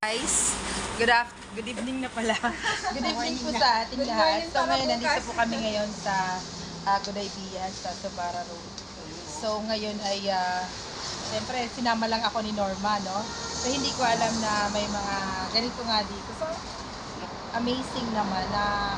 Guys, good af good evening na pala. good evening po sa ating lahat. So ngayon, nandito po kami ngayon sa uh, Gudaybiya, sa Sobara Road. So ngayon ay, uh, siyempre, sinama lang ako ni Norma, no? So hindi ko alam na may mga ganito nga dito. So, amazing naman, na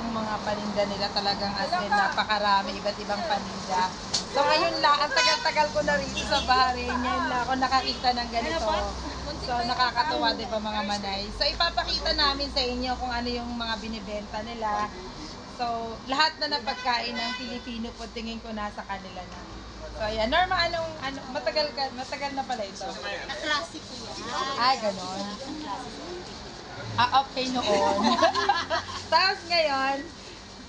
yung mga paninda nila talagang as in napakarami, iba't ibang paninda. So ngayon lang, ang tagal-tagal ko na rito sa Bahrain, ngayon lang ako nakakita ng ganito. So nakakatuwa di ba mga manay. So ipapakita namin sa inyo kung ano yung mga binibenta nila. So lahat na ng pagkain ng Pilipino po tingin ko nasa kanila na. So ayan, Norma, anong, ano, matagal ka, matagal na pala ito? Klasiko yan. Ay, ganon. Ah, okay noon. Tapos ngayon,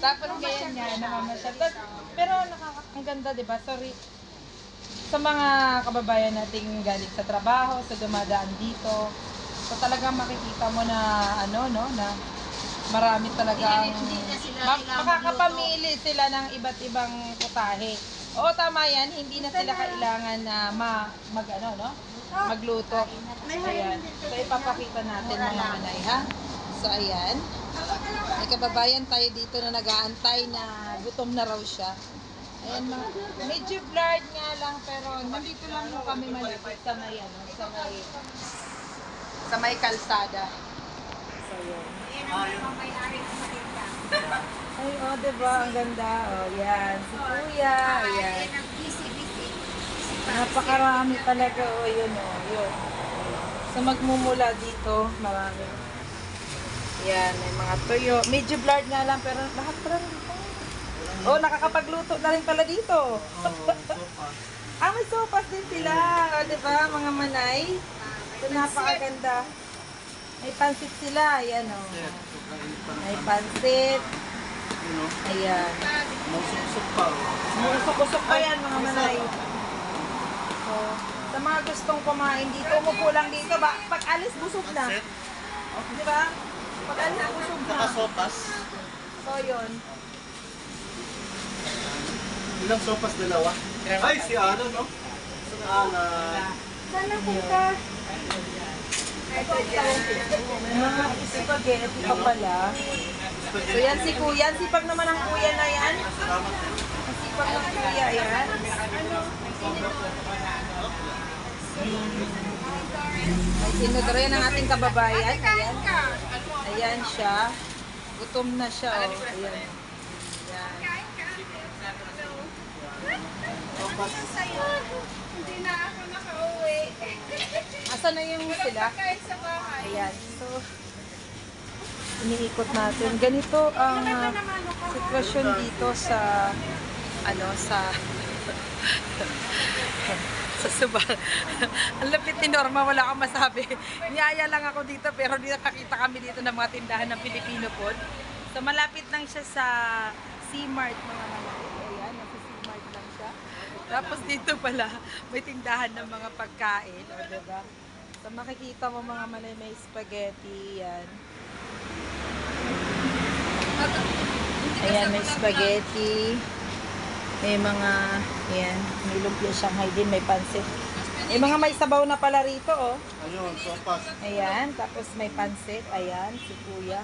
tapos ngayon nga, namamasyal. Tapos, pero nakaka, ang ganda, di ba? Sorry. Sa mga kababayan nating galing sa trabaho, sa dumadaan dito, so talagang makikita mo na, ano, no, na marami talagang, Hindi na sila ma- kailangan makakapamili sila ng iba't ibang putahe. Oo, tama yan. Hindi na sila kailangan na ma, mag, ano, no? Magluto. Ayan. So, ipapakita natin mga manay, ha? So, ayan. May kababayan tayo dito na nag-aantay na gutom na raw siya. Mga, medyo blurred nga lang, pero nandito lang mo kami malapit sa may, ano, sa may, sa may kalsada. So, yun. Ay, oh, diba? Ang ganda. Oh, yan. Si Kuya. Ayan. Napakarami talaga. Oh, yun, oh. Yun. So, magmumula dito, marami. Yan, may mga tuyo. Medyo blurred nga lang, pero lahat dito. Oh, nakakapagluto na rin pala dito. ah, may sopas din sila. O, di ba, mga manay? So, napakaganda. May pansit sila. Ayan, oh. May pansit. Ayan. Masuk-suk pa. Usok-usok pa yan, mga manay. So, sa mga gustong kumain dito, umupo lang dito. Ba, pag alis, busog na. Di ba? Pag alis, busog na. Saka sopas. So, yun. Ilang sopas dalawa? Ay, si ano, no? Si Ana. Sana punta. Mga spaghetti pa pala. So, yan si kuya. Sipag naman ang kuya na yan. Sipag ng kuya, yan. May sinodoro yan ang ating kababayan. Ayan. Ayan siya. Gutom na siya. Oh. Ayan. Ayan. Hindi na ako nakauwi. Asa na yung sila? Kahit sa bahay. Ayan. So, iniikot natin. Ganito ang ah, sitwasyon dito sa ano sa sa Subar. ang lapit ni Norma, wala akong masabi. Niyaya lang ako dito pero di nakakita kami dito ng mga tindahan ng Filipino food. So malapit lang siya sa C-Mart mga malapit. Ayan, nasa C-Mart lang siya. Tapos dito pala, may tindahan ng mga pagkain. O, diba? So makikita mo mga malay may spaghetti, yan. Ayan, may spaghetti. May mga, ayan, may lumpia Shanghai din, may pansit. May mga may sabaw na pala rito, oh. Ayun, sopas. Ayan, tapos may pansit. Ayan, si kuya.